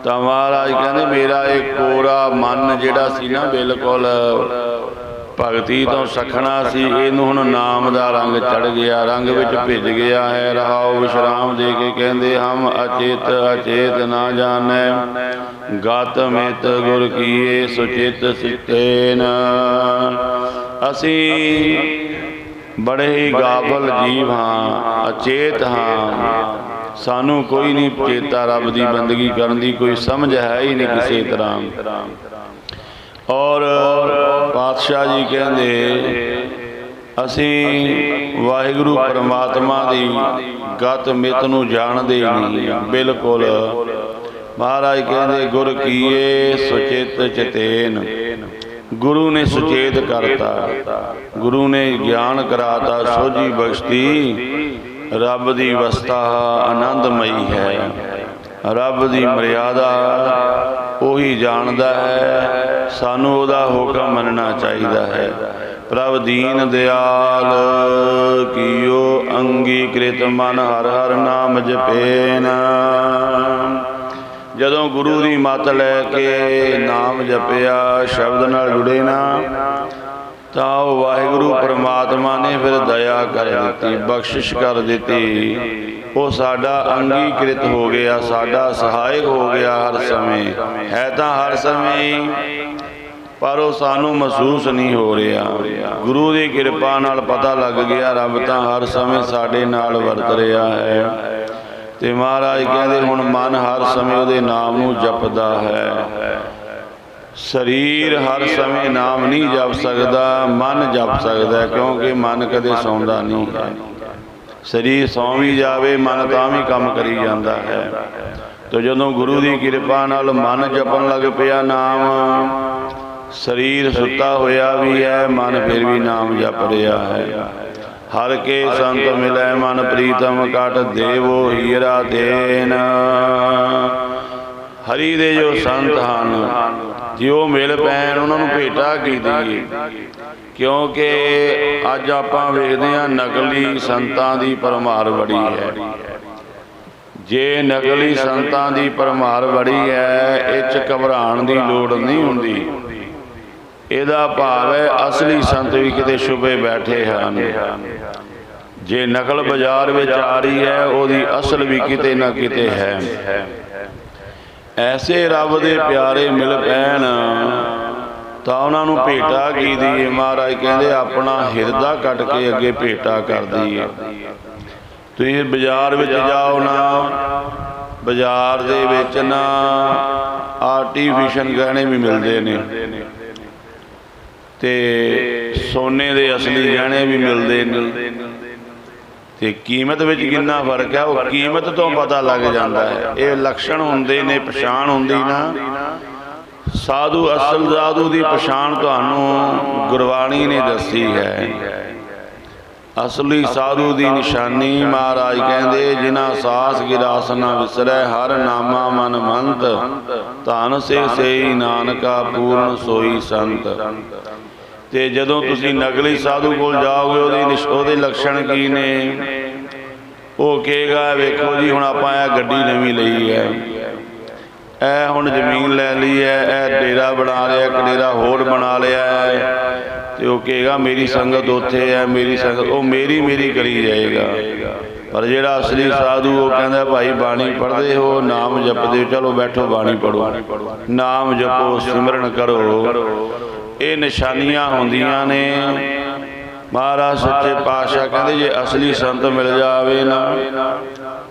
ਤਾਂ ਮਹਾਰਾਜ ਕਹਿੰਦੇ, ਮੇਰਾ ਇਹ ਕੋਰਾ ਮਨ ਜਿਹੜਾ ਸੀ ਨਾ ਬਿਲਕੁਲ ਭਗਤੀ ਤੋਂ ਸਖਣਾ ਸੀ, ਇਹਨੂੰ ਹੁਣ ਨਾਮ ਦਾ ਰੰਗ ਚੜ ਗਿਆ, ਰੰਗ ਵਿੱਚ ਭਿੱਜ ਗਿਆ ਹੈ, ਰਹਾਉ ਵਿਸ਼ਰਾਮ ਦੇ ਕੇ ਕਹਿੰਦੇ ਹਮ ਅਚੇਤ ਅਚੇਤ ਨਾ ਜਾਣੈ। ਗਤ ਮਿਤ ਗੁਰ ਕੀਏ, ਸੁਚਿਤ ਸਿਤੇਨ। ਅਸੀਂ ਬੜੇ ਹੀ ਗਾਫਲ ਜੀਵ ਹਾਂ, ਅਚੇਤ ਹਾਂ। ਸਾਨੂੰ ਕੋਈ ਨਹੀਂ ਚੇਤਾ ਰੱਬ ਦੀ ਬੰਦਗੀ ਕਰਨ ਦੀ, ਕੋਈ ਸਮਝ ਹੈ ਹੀ ਨਹੀਂ ਕਿਸੇ ਤਰ੍ਹਾਂ। ਔਰ ਪਾਤਸ਼ਾਹ ਜੀ ਕਹਿੰਦੇ, ਅਸੀਂ ਵਾਹਿਗੁਰੂ ਪਰਮਾਤਮਾ ਦੀ ਗਤ ਮਿਤ ਨੂੰ ਜਾਣਦੇ ਹੀ ਨਹੀਂ। ਬਿਲਕੁਲ। ਮਹਾਰਾਜ ਕਹਿੰਦੇ, ਗੁਰ ਕੀਏ ਸੁਚਿਤ ਚਤੇਨ। ਗੁਰੂ ਨੇ ਸੁਚੇਤ ਕਰਤਾ। ਗੁਰੂ ਨੇ ਗਿਆਨ ਕਰਾਤਾ। ਸੋਝੀ ਬਖਸ਼ਤੀ। ਰੱਬ ਦੀ ਵਸਤਾ ਆਨੰਦਮਈ ਹੈ। ਰੱਬ ਦੀ ਮਰਿਆਦਾ ਉਹੀ ਜਾਣਦਾ ਹੈ। ਸਾਨੂੰ ਉਹਦਾ ਹੁਕਮ ਮੰਨਣਾ ਚਾਹੀਦਾ ਹੈ। ਪ੍ਰਭ ਦੀਨ ਦਿਆਲ ਕੀਓ ਅੰਗੀਕ੍ਰਿਤ ਮਨ ਹਰ ਹਰ ਨਾਮ ਜਪੇਨ। ਜਦੋਂ ਗੁਰੂ ਦੀ ਮੱਤ ਲੈ ਕੇ ਨਾਮ ਜਪਿਆ ਸ਼ਬਦ ਨਾਲ ਜੁੜੇ ਨਾ। ਤਾਂ ਉਹ ਵਾਹਿਗੁਰੂ ਪ੍ਰਮਾਤਮਾ ਨੇ ਫਿਰ ਦਇਆ ਕਰ ਦਿੱਤੀ ਬਖਸ਼ਿਸ਼ ਕਰ ਦਿੱਤੀ। ਉਹ ਸਾਡਾ ਅੰਗੀਕ੍ਰਿਤ ਹੋ ਗਿਆ ਸਾਡਾ ਸਹਾਇਕ ਹੋ ਗਿਆ ਹਰ ਸਮੇਂ। ਹੈ ਤਾਂ ਹਰ ਸਮੇਂ। ਪਰ ਉਹ ਸਾਨੂੰ ਮਹਿਸੂਸ ਨਹੀਂ ਹੋ ਰਿਹਾ। ਗੁਰੂ ਦੀ ਕਿਰਪਾ ਨਾਲ ਪਤਾ ਲੱਗ ਗਿਆ ਰੱਬ ਤਾਂ ਹਰ ਸਮੇਂ ਸਾਡੇ ਨਾਲ ਵਰਤ ਰਿਹਾ ਹੈ। ਤੇ ਮਹਾਰਾਜ ਕਹਿੰਦੇ ਹੁਣ ਮਨ ਹਰ ਸਮੇਂ ਉਹਦੇ ਨਾਮ ਨੂੰ ਜਪਦਾ ਹੈ। ਸਰੀਰ ਹਰ ਸਮੇਂ ਨਾਮ ਨਹੀਂ ਜਪ ਸਕਦਾ, ਮਨ ਜਪ ਸਕਦਾ ਕਿਉਂਕਿ ਮਨ ਕਦੇ ਸੌਂਦਾ ਨਹੀਂ। ਹੈ ਸਰੀਰ ਸੌਂ ਵੀ ਜਾਵੇ, ਮਨ ਤਾਂ ਵੀ ਕੰਮ ਕਰੀ ਜਾਂਦਾ ਹੈ। ਤੇ ਜਦੋਂ ਗੁਰੂ ਦੀ ਕਿਰਪਾ ਨਾਲ ਮਨ ਜਪਣ ਲੱਗ ਪਿਆ ਨਾਮ, ਸਰੀਰ ਸੁੱਤਾ ਹੋਇਆ ਵੀ ਹੈ, ਮਨ ਫਿਰ ਵੀ ਨਾਮ ਜਪ ਰਿਹਾ ਹੈ। ਹਰ ਕੇ ਸੰਤ ਮਿਲੈ ਮਨ ਪ੍ਰੀਤਮ, ਕਟ ਦੇਵੋ ਹੀਰਾ ਦੇਨ। ਹਰੀ ਦੇ ਜੋ ਸੰਤ ਹਨ ਜਿਉ ਮਿਲ ਪੈਣ ਉਹਨਾਂ ਨੂੰ ਭੇਟਾ ਕੀ ਦਈਏ ਕਿਉਂਕਿ ਅੱਜ ਆਪਾਂ ਵੇਖਦੇ ਹਾਂ ਨਕਲੀ ਸੰਤਾਂ ਦੀ ਪਰਮਾਰ ਬੜੀ ਹੈ। ਜੇ ਨਕਲੀ ਸੰਤਾਂ ਦੀ ਪਰਮਾਰ ਬੜੀ ਹੈ, ਇਹ ਚ ਘਬਰਾਉਣ ਦੀ ਲੋੜ ਨਹੀਂ ਹੁੰਦੀ। ਇਹਦਾ ਭਾਵ ਹੈ ਅਸਲੀ ਸੰਤ ਵੀ ਕਿਤੇ ਛੁਪੇ ਬੈਠੇ ਹਨ। ਜੇ ਨਕਲ ਬਾਜ਼ਾਰ ਵਿੱਚ ਆ ਰਹੀ ਹੈ, ਉਹਦੀ ਅਸਲ ਵੀ ਕਿਤੇ ਨਾ ਕਿਤੇ ਹੈ। ਐਸੇ ਰੱਬ ਦੇ ਪਿਆਰੇ ਮਿਲ ਪੈਣ। ਤਾਂ ਉਹਨਾਂ ਨੂੰ ਭੇਟਾ ਕੀ ਦੀਏ? ਮਹਾਰਾਜ ਕਹਿੰਦੇ, ਆਪਣਾ ਹਿਰਦਾ ਕੱਟ ਕੇ ਅੱਗੇ ਭੇਟਾ ਕਰ ਦਈਏ ਤੁਸੀਂ ਬਾਜ਼ਾਰ ਵਿੱਚ ਜਾਓ ਨਾ, ਬਾਜ਼ਾਰ ਦੇ ਵਿੱਚ ਨਾ ਆਰਟੀਫੀਸ਼ੀਅਲ ਗਹਿਣੇ ਵੀ ਮਿਲਦੇ ਨੇ। ਤੇ ਸੋਨੇ ਦੇ ਅਸਲੀ ਗਹਿਣੇ ਵੀ ਮਿਲਦੇ ਨੇ। ਤੇ ਕੀਮਤ ਵਿੱਚ ਕਿੰਨਾ ਫ਼ਰਕ ਹੈ ਉਹ ਕੀਮਤ ਤੋਂ ਪਤਾ ਲੱਗ ਜਾਂਦਾ ਹੈ। ਇਹ ਲਕਸ਼ਣ ਹੁੰਦੇ ਨੇ, ਪਛਾਣ ਹੁੰਦੀ ਨਾ। ਸਾਧੂ, ਅਸਲ ਸਾਧੂ ਦੀ ਪਛਾਣ ਤੁਹਾਨੂੰ ਗੁਰਬਾਣੀ ਨੇ ਦੱਸੀ ਹੈ। ਅਸਲੀ ਸਾਧੂ ਦੀ ਨਿਸ਼ਾਨੀ ਮਹਾਰਾਜ ਕਹਿੰਦੇ, ਜਿਨ੍ਹਾਂ ਸਾਸ ਗਿਰਾਸ ਨਾ ਵਿਸਰੈ, ਹਰ ਨਾਮਾ ਮਨ ਮੰਤ। ਧਨ ਸੇ ਸੇਈ ਨਾਨਕਾ, ਪੂਰਨ ਸੋਈ ਸੰਤ। ਤੇ ਜਦੋਂ ਤੁਸੀਂ ਨਕਲੀ ਸਾਧੂ ਕੋਲ ਜਾਓਗੇ ਉਹਦੇ ਉਹਦੇ ਲੱਛਣ ਕੀ ਨੇ? ਉਹ ਕਹੇਗਾ ਵੇਖੋ ਜੀ ਹੁਣ ਆਪਾਂ ਇਹ ਗੱਡੀ ਨਵੀਂ ਲਈ ਹੈ। ਇਹ ਹੁਣ ਜ਼ਮੀਨ ਲੈ ਲਈ ਹੈ ਇਹ ਡੇਰਾ ਬਣਾ ਲਿਆ ਇੱਕ ਡੇਰਾ ਹੋਰ ਬਣਾ ਲਿਆ। ਤੇ ਉਹ ਕਹੇਗਾ ਮੇਰੀ ਸੰਗਤ ਉੱਥੇ ਹੈ ਮੇਰੀ ਸੰਗਤ ਉਹ ਮੇਰੀ ਮੇਰੀ ਕਰੀ ਜਾਏਗਾ। ਪਰ ਜਿਹੜਾ ਅਸਲੀ ਸਾਧੂ ਉਹ ਕਹਿੰਦਾ ਭਾਈ ਬਾਣੀ ਪੜ੍ਹਦੇ ਹੋ ਨਾਮ ਜਪਦੇ ਚਲੋ ਬੈਠੋ ਬਾਣੀ ਪੜੋ ਨਾਮ ਜਪੋ ਸਿਮਰਨ ਕਰੋ। ਇਹ ਨਿਸ਼ਾਨੀਆਂ ਹੁੰਦੀਆਂ ਨੇ। ਮਹਾਰਾਜ ਸੱਚੇ ਪਾਤਸ਼ਾਹ ਕਹਿੰਦੇ, ਜੇ ਅਸਲੀ ਸੰਤ ਮਿਲ ਜਾਵੇ ਨਾ,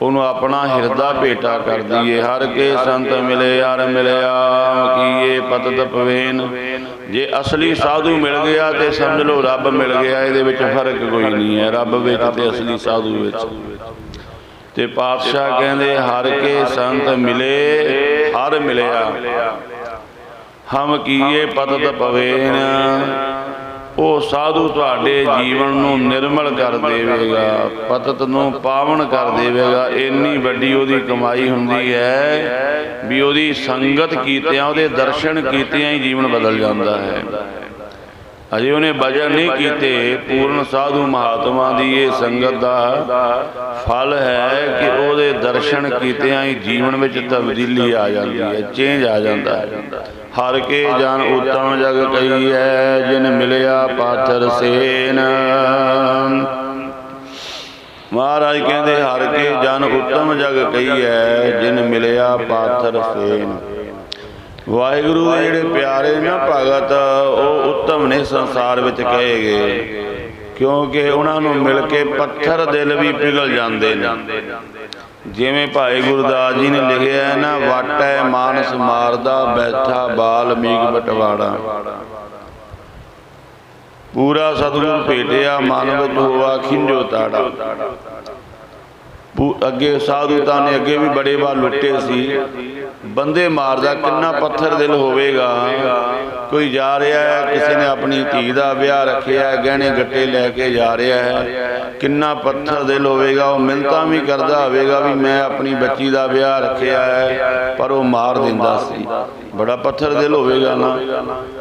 ਉਹਨੂੰ ਆਪਣਾ ਹਿਰਦਾ ਭੇਟਾ ਕਰ ਦਈਏ। ਹਰ ਕੇ ਸੰਤ ਮਿਲੇ ਯਾਰ ਮਿਲਿਆ ਕੀਏ ਪਤਤ ਪਵੇਨ ਜੇ ਅਸਲੀ ਸਾਧੂ ਮਿਲ ਗਿਆ ਤੇ ਸਮਝ ਲਓ ਰੱਬ ਮਿਲ ਗਿਆ, ਇਹਦੇ ਵਿੱਚ ਫ਼ਰਕ ਕੋਈ ਨਹੀਂ ਹੈ। ਰੱਬ ਵਿੱਚ ਤੇ ਅਸਲੀ ਸਾਧੂ ਵਿੱਚ। ਤੇ ਪਾਤਸ਼ਾਹ ਕਹਿੰਦੇ, ਹਰ ਕੇ ਸੰਤ ਮਿਲੇ, ਹਰ ਮਿਲਿਆ। ਹਮ ਕੀਏ ਪਤਤ ਪਵੇਨ। ਉਹ ਸਾਧੂ ਤੁਹਾਡੇ ਜੀਵਨ ਨੂੰ ਨਿਰਮਲ ਕਰ ਦੇਵੇਗਾ, ਪਤਤ ਨੂੰ ਪਾਵਨ ਕਰ ਦੇਵੇਗਾ। ਇੰਨੀ ਵੱਡੀ ਉਹਦੀ ਕਮਾਈ ਹੁੰਦੀ ਹੈ ਵੀ ਉਹਦੀ ਸੰਗਤ ਕੀਤਿਆਂ, ਉਹਦੇ ਦਰਸ਼ਨ ਕੀਤਿਆਂ ਹੀ ਜੀਵਨ ਬਦਲ ਜਾਂਦਾ ਹੈ। ਅਜੇ ਉਹਨੇ ਭਜਨ ਨਹੀਂ ਕੀਤੇ ਪੂਰਨ ਸਾਧੂ ਮਹਾਤਮਾ ਦੀ ਇਹ ਸੰਗਤ ਦਾ ਫਲ ਹੈ ਕਿ ਉਹਦੇ ਦਰਸ਼ਨ ਕੀਤਿਆਂ ਹੀ ਜੀਵਨ ਵਿੱਚ ਤਬਦੀਲੀ ਆ ਜਾਂਦੀ ਹੈ ਚੇਂਜ ਆ ਜਾਂਦਾ ਹੈ। ਹਰ ਕੇ ਜਨ ਉਤਮ ਜਗ ਕਈ ਹੈ ਜਿਨ ਮਿਲਿਆ ਪਾਥਰ ਸੇਨ। ਮਹਾਰਾਜ ਕਹਿੰਦੇ ਹਰ ਕੇ ਜਨ ਉਤਮ ਜਗ ਕਈ ਹੈ ਜਿਨ ਮਿਲਿਆ ਪਾਥਰ ਸੇਨ। ਵਾਹਿਗੁਰੂ ਦੇ ਜਿਹੜੇ ਪਿਆਰੇ ਨਾ ਭਗਤ, ਉਹ ਉੱਤਮ ਨੇ ਸੰਸਾਰ ਵਿੱਚ ਕਹੇ ਗਏ। ਕਿਉਂਕਿ ਉਹਨਾਂ ਨੂੰ ਮਿਲ ਕੇ ਪੱਥਰ ਦਿਲ ਵੀ ਪਿਘਲ ਜਾਂਦੇ ਨੇ। ਜਿਵੇਂ ਭਾਈ ਗੁਰਦਾਸ ਜੀ ਨੇ ਲਿਖਿਆ ਹੈ ਨਾ, ਵਾਟੈ ਮਾਨਸ ਮਾਰਦਾ, ਬੈਠਾ ਬਾਲਮੀਕ ਬਟਵਾੜਾ। ਪੂਰਾ ਸਤਿਗੁਰ ਭੇਟਿਆ ਮਨ ਵਿੱਚ ਹੋਆ ਖਿੰਜੋ ਤਾੜਾ। ਅੱਗੇ ਸਾਧੂ ਤਾਂ ਨੇ ਅੱਗੇ ਵੀ ਬੜੇ ਵਾਰ ਲੁੱਟੇ ਸੀ। ਬੰਦੇ ਮਾਰਦਾ ਕਿੰਨਾ ਪੱਥਰ ਦਿਲ ਹੋਵੇਗਾ। ਕੋਈ ਜਾ ਰਿਹਾ ਹੈ ਕਿਸੇ ਨੇ ਆਪਣੀ ਧੀ ਦਾ ਵਿਆਹ ਰੱਖਿਆ ਹੈ, ਗਹਿਣੇ ਗੱਟੇ ਲੈ ਕੇ ਜਾ ਰਿਹਾ ਹੈ। ਕਿੰਨਾ ਪੱਥਰ ਦਿਲ ਹੋਵੇਗਾ ਉਹ ਮਿੰਤਾਂ ਵੀ ਕਰਦਾ ਹੋਵੇਗਾ ਵੀ ਮੈਂ ਆਪਣੀ ਬੱਚੀ ਦਾ ਵਿਆਹ ਰੱਖਿਆ ਹੈ ਪਰ ਉਹ ਮਾਰ ਦਿੰਦਾ ਸੀ। ਬੜਾ ਪੱਥਰ ਦਿਲ ਹੋਵੇਗਾ ਨਾ।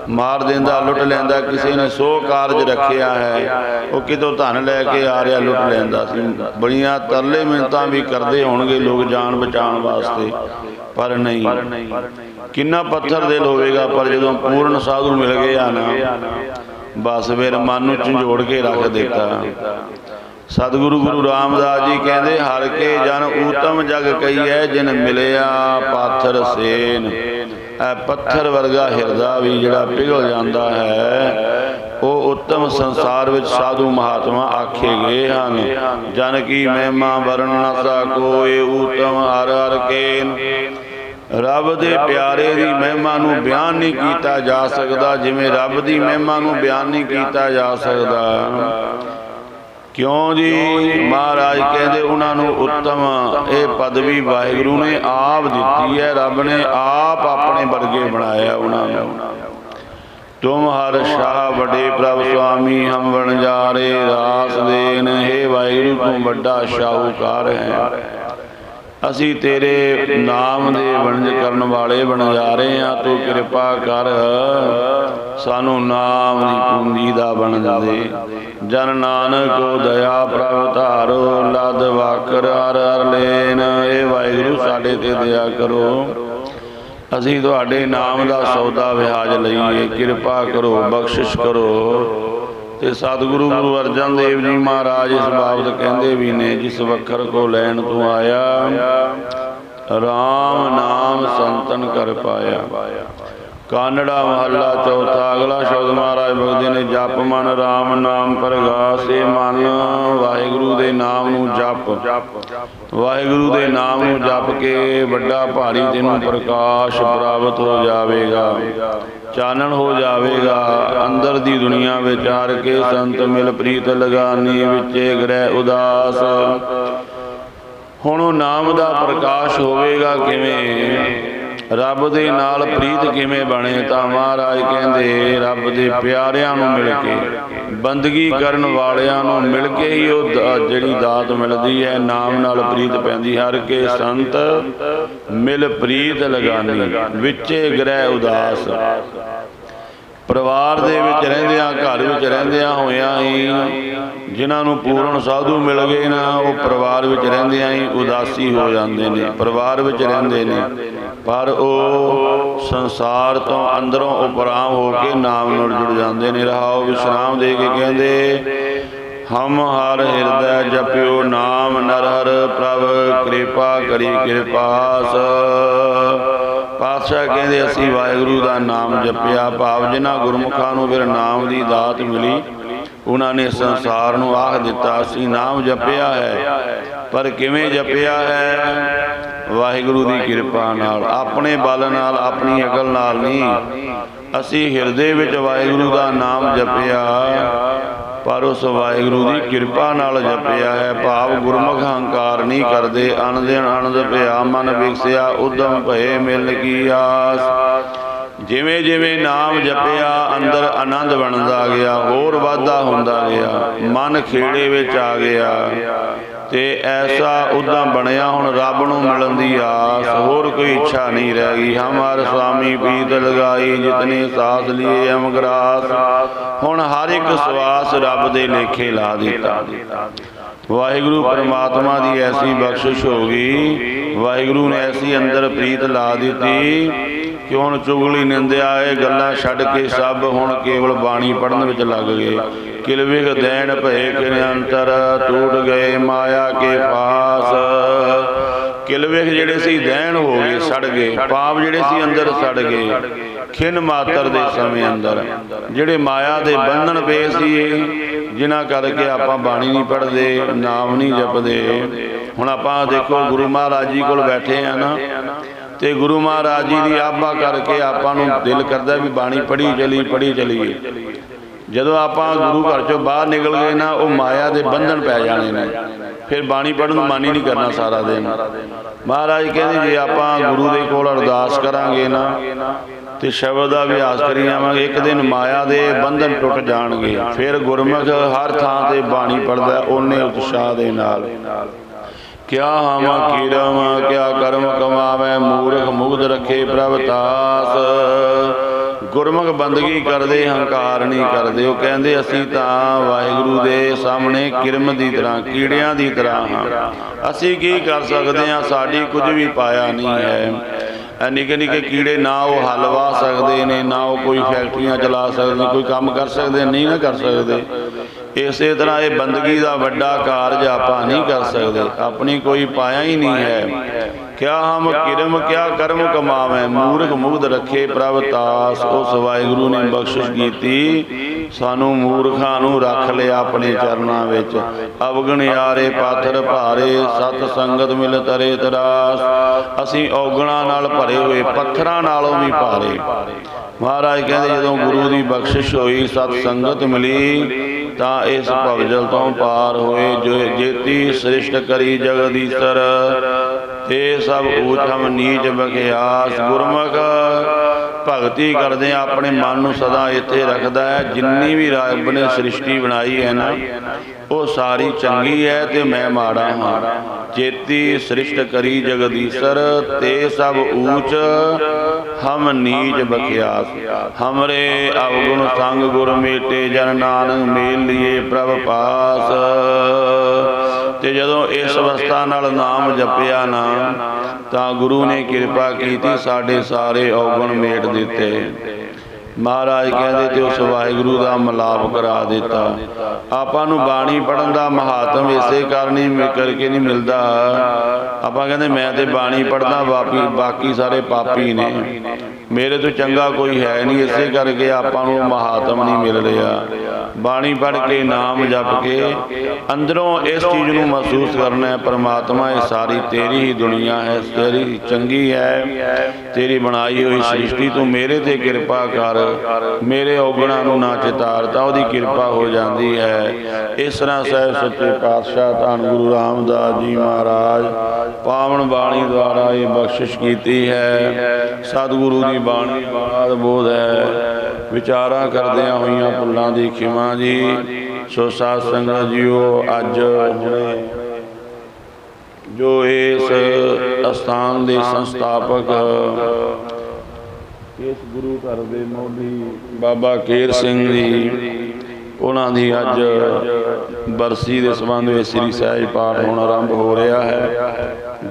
ਮਾਰ ਦਿੰਦਾ ਲੁੱਟ ਲੈਂਦਾ ਕਿਸੇ ਨੇ ਸੋ ਕਾਰਜ ਰੱਖਿਆ ਹੈ। ਉਹ ਕਿਤੋਂ ਧਨ ਲੈ ਕੇ ਆ ਰਿਹਾ ਲੁੱਟ ਲੈਂਦਾ ਸੀ। ਬੜੀਆਂ ਤਰਲੇ ਮਿੰਤਾਂ ਵੀ ਕਰਦੇ ਹੋਣਗੇ ਲੋਕ ਜਾਨ ਬਚਾਉਣ ਵਾਸਤੇ। ਪਰ ਨਹੀਂ। ਕਿੰਨਾ ਪੱਥਰ ਦਿਲ ਹੋਵੇਗਾ ਪਰ ਜਦੋਂ ਪੂਰਨ ਸਾਧੂ ਮਿਲ ਗਿਆ ਨਾ, ਬਸ ਫਿਰ ਮਨ ਨੂੰ ਝੰਜੋੜ ਕੇ ਰੱਖ ਦਿੱਤਾ। ਸਤਿਗੁਰੂ ਗੁਰੂ ਰਾਮਦਾਸ ਜੀ ਕਹਿੰਦੇ, ਹਰ ਕੇ ਜਨ ਊਤਮ ਜਗ ਕਈਐ ਜਿਨ ਮਿਲਿਆ ਪਾਥਰ ਸੇਨ। ਇਹ ਪੱਥਰ ਵਰਗਾ ਹਿਰਦਾ ਵੀ ਜਿਹੜਾ ਪਿਘਲ ਜਾਂਦਾ ਹੈ, ਉਹ ਉੱਤਮ ਸੰਸਾਰ ਵਿੱਚ ਸਾਧੂ ਮਹਾਤਮਾ ਆਖੇ ਗਏ ਹਨ। ਜਨ ਕੀ ਮਹਿਮਾ ਵਰਣ ਨਾ ਕੋਏ, ਊਤਮ ਹਰ ਹਰ ਕੇਨ। ਰੱਬ ਦੇ ਪਿਆਰੇ ਦੀ ਮਹਿਮਾ ਨੂੰ ਬਿਆਨ ਨਹੀਂ ਕੀਤਾ ਜਾ ਸਕਦਾ ਜਿਵੇਂ ਰੱਬ ਦੀ ਮਹਿਮਾ ਨੂੰ ਬਿਆਨ ਨਹੀਂ ਕੀਤਾ ਜਾ ਸਕਦਾ। ਕਿਉਂ ਜੀ? ਮਹਾਰਾਜ ਕਹਿੰਦੇ ਉਹਨਾਂ ਨੂੰ ਉੱਤਮ ਇਹ ਪਦਵੀ ਵਾਹਿਗੁਰੂ ਨੇ ਆਪ ਦਿੱਤੀ ਹੈ ਰੱਬ ਨੇ ਆਪ ਆਪਣੇ ਵਰਗੇ ਬਣਾਇਆ ਉਹਨਾਂ ਨੂੰ। ਤੁਮ ਹਰ ਸ਼ਾਹ ਵੱਡੇ ਪ੍ਰਭ ਸੁਆਮੀ ਹਮ ਵਣਜਾਰੇ ਰਾਸ ਦੇਨ। ਹੈ ਵਾਹਿਗੁਰੂ ਤੂੰ ਵੱਡਾ ਸ਼ਾਹੂਕਾਰ ਹੈ। ਅਸੀਂ ਤੇਰੇ ਨਾਮ ਦੇ ਵਣਜ ਕਰਨ ਵਾਲੇ ਬਣ ਜਾ ਰਹੇ ਆ ਤੂੰ ਕਿਰਪਾ ਕਰ। ਸਾਨੂੰ ਨਾਮ ਦੀ ਪੂੰਜੀ ਦਾ ਬਣ ਦੇ। ਜਨ ਨਾਨਕ ਦਇਆ ਪ੍ਰਭ ਧਾਰੋ, ਲਦ ਵਾਕਰ ਹਰ ਹਰ ਲੈਨ। ਇਹ ਵਾਹਿਗੁਰੂ ਸਾਡੇ ਤੇ ਦਇਆ ਕਰੋ। ਅਸੀਂ ਤੁਹਾਡੇ ਨਾਮ ਦਾ ਸੌਦਾ ਵਿਆਜ ਲਈਏ। ਕਿਰਪਾ ਕਰੋ, ਬਖਸ਼ਿਸ਼ ਕਰੋ। ਤੇ ਸਤਿਗੁਰੂ ਗੁਰੂ ਅਰਜਨ ਦੇਵ ਜੀ ਮਹਾਰਾਜ ਇਸ ਬਾਬਤ ਕਹਿੰਦੇ ਵੀ ਨੇ, ਜਿਸ ਵਖਰ ਕੋ ਲੈਣ ਤੂੰ ਆਇਆ RAM ਨਾਮ ਸੰਤਨ ਕਰ ਪਾਇਆ। ਕਾਨੜਾ ਮਹੱਲਾ ਚੌਥਾ, ਅਗਲਾ ਸ਼ਬਦ ਮਹਾਰਾਜ ਭਗਦੇ ਨੇ, ਜਪ ਮਨ RAM ਨਾਮ ਪ੍ਰਗਾਸੇ ਮਨ, ਵਾਹਿਗੁਰੂ ਦੇ ਨਾਮ ਨੂੰ ਜਪ। ਵਾਹਿਗੁਰੂ ਦੇ ਨਾਮ ਨੂੰ ਜਪ ਕੇ ਵੱਡਾ ਭਾਰੀ ਤੈਨੂੰ ਪ੍ਰਕਾਸ਼ ਪ੍ਰਾਪਤ ਹੋ ਜਾਵੇਗਾ। ਚਾਨਣ ਹੋ ਜਾਵੇਗਾ। ਅੰਦਰ ਦੀ ਦੁਨੀਆ ਵਿੱਚ ਹਰ ਕੇ ਸੰਤ ਮਿਲ ਪ੍ਰੀਤ ਲਗਾਨੀ ਵਿੱਚੇ ਗ੍ਰਹਿ ਉਦਾਸ। ਹੁਣ ਉਹ ਨਾਮ ਦਾ ਪ੍ਰਕਾਸ਼ ਹੋਵੇਗਾ ਕਿਵੇਂ? ਰੱਬ ਦੇ ਨਾਲ ਪ੍ਰੀਤ ਕਿਵੇਂ ਬਣੇ ਤਾਂ ਮਹਾਰਾਜ ਕਹਿੰਦੇ, ਰੱਬ ਦੇ ਪਿਆਰਿਆਂ ਨੂੰ ਮਿਲ ਕੇ, ਬੰਦਗੀ ਕਰਨ ਵਾਲਿਆਂ ਨੂੰ ਮਿਲ ਕੇ ਹੀ ਉਹ ਦ- ਜਿਹੜੀ ਦਾਤ ਮਿਲਦੀ ਹੈ, ਨਾਮ ਨਾਲ ਪ੍ਰੀਤ ਪੈਂਦੀ, ਹਰ ਕੇ ਸੰਤ ਮਿਲ ਪ੍ਰੀਤ ਲਗਾਨੀ, ਵਿੱਚੇ ਗ੍ਰਹਿ ਉਦਾਸ। ਪਰਿਵਾਰ ਦੇ ਵਿੱਚ ਰਹਿੰਦਿਆਂ, ਘਰ ਵਿੱਚ ਰਹਿੰਦਿਆਂ ਹੋਇਆਂ ਹੀ ਜਿਨ੍ਹਾਂ ਨੂੰ ਪੂਰਨ ਸਾਧੂ ਮਿਲ ਗਏ ਨਾ, ਉਹ ਪਰਿਵਾਰ ਵਿੱਚ ਰਹਿੰਦਿਆਂ ਹੀ ਉਦਾਸੀ ਹੋ ਜਾਂਦੇ ਨੇ, ਪਰਿਵਾਰ ਵਿੱਚ ਰਹਿੰਦੇ ਨੇ। ਪਰ ਉਹ ਸੰਸਾਰ ਤੋਂ ਅੰਦਰੋਂ ਉਪਰਾਮ ਹੋ ਕੇ ਨਾਮ ਨਾਲ ਜੁੜ ਜਾਂਦੇ ਨੇ। ਰਹਾਓ ਵਿਸ਼ਰਾਮ ਦੇ ਕੇ ਕਹਿੰਦੇ, ਹਮ ਹਰ ਹਿਰਦੈ ਜਪਿਓ ਨਾਮ ਨਰ ਹਰ ਪ੍ਰਭ, ਕਿਰਪਾ ਕਰੀ ਕਿਰਪਾਸ। ਪਾਤਸ਼ਾਹ ਕਹਿੰਦੇ ਅਸੀਂ ਵਾਹਿਗੁਰੂ ਦਾ ਨਾਮ ਜਪਿਆ, ਭਾਵ ਜਿਨ੍ਹਾਂ ਗੁਰਮੁਖਾਂ ਨੂੰ ਫਿਰ ਨਾਮ ਦੀ ਦਾਤ ਮਿਲੀ, ਉਹਨਾਂ ਨੇ ਸੰਸਾਰ ਨੂੰ ਆਖ ਦਿੱਤਾ, ਅਸੀਂ ਨਾਮ ਜਪਿਆ ਹੈ, ਪਰ ਕਿਵੇਂ ਜਪਿਆ ਹੈ? ਵਾਹਿਗੁਰੂ ਦੀ ਕਿਰਪਾ ਨਾਲ, ਆਪਣੇ ਬਲ ਨਾਲ, ਆਪਣੀ ਅਕਲ ਨਾਲ ਨਹੀਂ। ਅਸੀਂ ਹਿਰਦੇ ਵਿੱਚ ਵਾਹਿਗੁਰੂ ਦਾ ਨਾਮ ਜਪਿਆ। ਪਰ ਉਸ ਵਾਹਿਗੁਰੂ ਦੀ ਕਿਰਪਾ ਨਾਲ ਜਪਿਆ ਹੈ। ਭਾਵ ਗੁਰਮੁਖ ਹੰਕਾਰ ਨਹੀਂ ਕਰਦੇ। ਅਨੰਦਿਨ ਆਨੰਦ ਪਿਆ, ਮਨ ਵਿਕਸਿਆ, ਉਦਮ ਭਏ ਮਿਲ ਕੀ ਆਸ। ਜਿਵੇਂ ਜਿਵੇਂ ਨਾਮ ਜਪਿਆ, ਅੰਦਰ ਆਨੰਦ ਬਣਦਾ ਗਿਆ, ਹੋਰ ਵਾਧਾ ਹੁੰਦਾ ਗਿਆ, ਮਨ ਖੇੜੇ ਵਿੱਚ ਆ ਗਿਆ। ਤੇ ਐਸਾ ਉਦਾਂ ਬਣਿਆ, ਹੁਣ ਰੱਬ ਨੂੰ ਮਿਲਣ ਦੀ ਆਸ, ਹੋਰ ਕੋਈ ਇੱਛਾ ਨਹੀਂ ਰਹਿ ਗਈ। ਹਮਾਰ ਸੁਆਮੀ ਪੀਤ ਲਗਾਈ, ਜਿਤਨੇ ਸਾਥ ਲਈ ਅਮਗਰਾਸ। ਹੁਣ ਹਰ ਇੱਕ ਸਵਾਸ ਰੱਬ ਦੇ ਲੇਖੇ ਲਾ ਦਿੱਤਾ। ਵਾਹਿਗੁਰੂ ਪਰਮਾਤਮਾ ਦੀ ਐਸੀ ਬਖਸ਼ਿਸ਼ ਹੋ ਗਈ। ਵਾਹਿਗੁਰੂ ਨੇ ਐਸੀ ਅੰਦਰ ਪ੍ਰੀਤ ਲਾ ਦਿੱਤੀ। ਕਿਉਂ ਚੁਗਲੀ ਨਿੰਦਿਆ? ਇਹ ਗੱਲਾਂ ਛੱਡ ਕੇ ਸਭ ਹੁਣ ਕੇਵਲ ਬਾਣੀ ਪੜਨ ਵਿੱਚ ਲੱਗ ਗਏ। ਕਿਲਵਿਗ ਦੇਣ ਭਏ ਕਿਨ ਅੰਤਰ, ਟੂਟ ਗਏ ਮਾਇਆ ਕੇ ਪਾਸ। ਕਿਲਵੇਖ ਜਿਹੜੇ ਸੀ ਦੈਣ ਹੋ ਗਏ, ਸੜ ਗਏ। ਪਾਪ ਜਿਹੜੇ ਸੀ ਅੰਦਰ ਸੜ ਗਏ। ਖਿਨ ਮਾਤਰ ਦੇ ਸਮੇਂ ਅੰਦਰ। ਜਿਹੜੇ ਮਾਇਆ ਦੇ ਬੰਧਨ ਪਏ ਸੀ ਜਿਨ੍ਹਾਂ ਕਰਕੇ ਆਪਾਂ ਬਾਣੀ ਨਹੀਂ ਪੜ੍ਹਦੇ, ਨਾਮ ਨਹੀਂ ਜਪਦੇ। ਹੁਣ ਆਪਾਂ ਦੇਖੋ ਗੁਰੂ ਮਹਾਰਾਜ ਜੀ ਕੋਲ ਬੈਠੇ ਆ ਨਾ। ਤੇ ਗੁਰੂ ਮਹਾਰਾਜ ਜੀ ਦੀ ਆਭਾ ਕਰਕੇ ਆਪਾਂ ਨੂੰ ਦਿਲ ਕਰਦਾ ਵੀ ਬਾਣੀ ਪੜ੍ਹੀ ਚਲੀ, ਪੜ੍ਹੀ ਚਲੀਏ। ਜਦੋਂ ਆਪਾਂ ਗੁਰੂ ਘਰ ਚੋਂ ਬਾਹਰ ਨਿਕਲ ਗਏ ਨਾ, ਉਹ ਮਾਇਆ ਦੇ ਬੰਧਨ ਪੈ ਜਾਣੇ ਨੇ। ਫਿਰ ਬਾਣੀ ਪੜਨ ਨੂੰ ਮਨ ਹੀ ਨਹੀਂ ਕਰਨਾ ਸਾਰਾ ਦਿਨ। ਮਹਾਰਾਜ ਕਹਿੰਦੇ ਜੇ ਆਪਾਂ ਗੁਰੂ ਦੇ ਕੋਲ ਅਰਦਾਸ ਕਰਾਂਗੇ ਨਾ, ਤੇ ਸ਼ਬਦ ਦਾ ਅਭਿਆਸ ਕਰੀ ਜਾਵਾਂਗੇ, ਇੱਕ ਦਿਨ ਮਾਇਆ ਦੇ ਬੰਧਨ ਟੁੱਟ ਜਾਣਗੇ। ਫਿਰ ਗੁਰਮੁਖ ਹਰ ਥਾਂ ਤੇ ਬਾਣੀ ਪੜਦਾ ਓਨੇ ਉਤਸ਼ਾਹ ਦੇ ਨਾਲ। ਕਿਆ ਹਮ ਕੀਰਮ ਕਿਆ ਕਰਮ ਕਮਾਵੇ ਮੂਰਖ ਮੁਗਧ ਰੱਖੇ ਪ੍ਰਭ ਤਾਸ। ਗੁਰਮੁਖ ਬੰਦਗੀ ਕਰਦੇ ਹੰਕਾਰ ਨਹੀਂ ਕਰਦੇ। ਉਹ ਕਹਿੰਦੇ ਅਸੀਂ ਤਾਂ ਵਾਹਿਗੁਰੂ ਦੇ ਸਾਹਮਣੇ ਕਿਰਮ ਦੀ ਤਰ੍ਹਾਂ ਕੀੜਿਆਂ ਦੀ ਤਰ੍ਹਾਂ ਹਾਂ। ਅਸੀਂ ਕੀ ਕਰ ਸਕਦੇ ਹਾਂ? ਸਾਡੀ ਕੁਝ ਵੀ ਪਾਇਆ ਨਹੀਂ ਹੈ। ਨਿੱਕੇ ਨਿੱਕੇ ਕੀੜੇ ਨਾ ਉਹ ਹਲ ਵਾ ਸਕਦੇ ਨੇ ਨਾ ਉਹ ਕੋਈ ਫੈਕਟਰੀਆਂ ਚਲਾ ਸਕਦੇ ਕੋਈ ਕੰਮ ਕਰ ਸਕਦੇ ਨਹੀਂ ਨਾ ਕਰ ਸਕਦੇ। ਇਸੇ ਤਰ੍ਹਾਂ ਇਹ ਬੰਦਗੀ ਦਾ ਵੱਡਾ ਕਾਰਜ ਆਪਾਂ ਨਹੀਂ ਕਰ ਸਕਦੇ। ਆਪਣੀ ਕੋਈ ਪਾਇਆ ਹੀ ਨਹੀਂ ਹੈ। ਕਿਆ ਹਮ ਕਿਰਮ, ਕਿਆ ਕਰਮ ਕਮਾਵੇ? ਮੂਰਖ ਮੁਗਧ ਰੱਖੇ ਪ੍ਰਭ ਤਾਸ। ਉਸ ਵਾਹਿਗੁਰੂ ਨੇ ਬਖਸ਼ਿਸ਼ ਕੀਤੀ। ਸਾਨੂੰ ਮੂਰਖਾਂ ਨੂੰ ਰੱਖ ਲਿਆ ਆਪਣੇ ਚਰਨਾਂ ਵਿੱਚ। ਅਵਗਣ ਯਾਰੇ ਪਾਥਰ ਭਾਰੇ, ਸਤ ਸੰਗਤ ਮਿਲ ਤਰੇ ਤਰਾਸ। ਅਸੀਂ ਔਗਣਾ ਨਾਲ ਭਰੇ ਹੋਏ, ਪੱਥਰਾਂ ਨਾਲੋਂ ਵੀ ਭਾਰੇ। ਮਹਾਰਾਜ ਕਹਿੰਦੇ ਜਦੋਂ ਗੁਰੂ ਦੀ ਬਖਸ਼ਿਸ਼ ਹੋਈ, ਸਤ ਸੰਗਤ ਮਿਲੀ। ਤਾਂ ਇਸ ਭਵਜਲ ਤੋਂ ਪਾਰ ਹੋਏ ਜੋ ਜੇਤੀ ਸ੍ਰਿਸ਼ਟ ਕਰੀ ਜਗਦੀਸ਼ਰ। ਤੇ ਸਭ ਊਚ ਨੀਚ ਬਖਿਆਸ ਗੁਰਮਖ। ਭਗਤੀ ਕਰਦੇ ਆ ਆਪਣੇ ਮਨ ਨੂੰ ਸਦਾ ਇੱਥੇ ਰੱਖਦਾ ਹੈ। ਜਿੰਨੀ ਵੀ ਰੱਬ ਨੇ ਸ੍ਰਿਸ਼ਟੀ ਬਣਾਈ ਹੈ ਨਾ, ਉਹ ਸਾਰੀ ਚੰਗੀ ਹੈ ਤੇ ਮੈਂ ਮਾੜਾ ਹਾਂ। ਚੇਤੀ ਸ੍ਰਿਸ਼ਟ ਕਰੀ ਜਗਦੀਸ਼ਰ, ਤੇ ਸਭ ਊਚ ਹਮ ਨੀਚ ਬਖਿਆਸ। ਹਮਰੇ ਅਵਗੁਣ ਸੰਗ ਗੁਰ ਮੇਟੇ, ਜਨ ਨਾਨਕ ਮੇਲ ਲਿਏ ਪ੍ਰਭ ਪਾਸ। ਤੇ ਜਦੋਂ ਇਸ ਅਵਸਥਾ ਨਾਲ ਨਾਮ ਜਪਿਆ ਨਾ ਤਾਂ ਗੁਰੂ ਨੇ ਕਿਰਪਾ ਕੀਤੀ ਸਾਡੇ ਸਾਰੇ ਔਗਣ ਮੇਟ ਦਿੱਤੇ। ਮਹਾਰਾਜ ਕਹਿੰਦੇ ਤੇ ਉਸ ਵਾਹਿਗੁਰੂ ਦਾ ਮਲਾਪ ਕਰਾ ਦਿੱਤਾ। ਆਪਾਂ ਨੂੰ ਬਾਣੀ ਪੜਨ ਦਾ ਮਹਾਤਮ ਇਸੇ ਕਾਰਨ ਹੀ ਮਿ- ਕਰਕੇ ਨਹੀਂ ਮਿਲਦਾ। ਆਪਾਂ ਕਹਿੰਦੇ ਮੈਂ ਤੇ ਬਾਣੀ ਪੜਦਾ ਬਾਕੀ ਬਾਕੀ ਸਾਰੇ ਪਾਪੀ ਨੇ। ਮੇਰੇ ਤੋਂ ਚੰਗਾ ਕੋਈ ਹੈ ਨਹੀਂ। ਇਸੇ ਕਰਕੇ ਆਪਾਂ ਨੂੰ ਮਹਾਤਮ ਨਹੀਂ ਮਿਲ ਰਿਹਾ। ਬਾਣੀ ਪੜ ਕੇ ਨਾਮ ਜਪ ਕੇ ਅੰਦਰੋਂ ਇਸ ਚੀਜ਼ ਨੂੰ ਮਹਿਸੂਸ ਕਰਨਾ ਹੈ ਪ੍ਰਮਾਤਮਾ ਇਹ ਸਾਰੀ ਤੇਰੀ ਹੀ ਦੁਨੀਆ ਹੈ ਤੇਰੀ ਚੰਗੀ ਹੈ ਤੇਰੀ ਬਣਾਈ ਹੋਈ ਸ੍ਰਿਸ਼ਟੀ ਤੂੰ ਮੇਰੇ ਤੇ ਕਿਰਪਾ ਕਰ ਮੇਰੇ ਔਗਣਾ ਨੂੰ ਨਾ ਚਿਤਾਰਤਾ ਉਹਦੀ ਕਿਰਪਾ ਹੋ ਜਾਂਦੀ ਹੈ ਇਸ ਤਰ੍ਹਾਂ ਸਹਿਬ ਸੱਚੇ ਪਾਤਸ਼ਾਹ ਧੰਨ ਗੁਰੂ ਰਾਮਦਾਸ ਜੀ ਮਹਾਰਾਜ ਪਾਵਨ ਬਾਣੀ ਦੁਆਰਾ ਇਹ ਬਖਸ਼ਿਸ਼ ਕੀਤੀ ਹੈ। ਸਤਿਗੁਰੂ ਦੀ ਬਾਣੀ ਬਾਦ ਬੋਧ ਹੈ। ਵਿਚਾਰਾਂ ਕਰਦਿਆਂ ਹੋਈਆਂ ਭੁੱਲਾਂ ਦੀ ਖਿਮਾ ਜੀ, ਸੋ ਸਾਧ ਸੰਗਤ ਜੀਓ, ਅੱਜ ਹੁਣੇ ਜੋ ਇਸ ਅਸਥਾਨ ਦੇ ਸੰਸਥਾਪਕ ਇਸ ਗੁਰੂ ਘਰ ਦੇ ਮੋਢੀ ਬਾਬਾ ਕੇਰ ਸਿੰਘ ਜੀ, ਉਹਨਾਂ ਦੀ ਅੱਜ ਬਰਸੀ ਦੇ ਸੰਬੰਧ ਵਿੱਚ ਸ੍ਰੀ ਸਹਿਜ ਪਾਠ ਹੁਣ ਆਰੰਭ ਹੋ ਰਿਹਾ ਹੈ।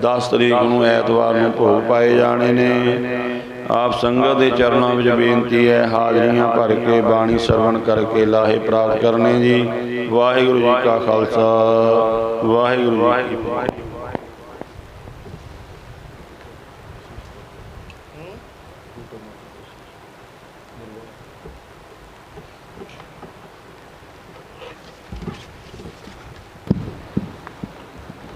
10 ਤਰੀਕ ਨੂੰ ਐਤਵਾਰ ਨੂੰ ਭੋਗ ਪਾਏ ਜਾਣੇ ਨੇ। ਆਪ ਸੰਗਤ ਦੇ ਚਰਨਾਂ ਵਿੱਚ ਬੇਨਤੀ ਹੈ, ਹਾਜ਼ਰੀਆਂ ਭਰ ਕੇ ਬਾਣੀ ਸਰਵਣ ਕਰਕੇ ਲਾਹੇ ਪ੍ਰਾਪਤ ਕਰਨੇ ਜੀ। ਵਾਹਿਗੁਰੂ ਜੀ ਕਾ ਖਾਲਸਾ। ਵਾਹਿਗੁਰੂ ਜੀ ਕੀ ਫਤਿਹ।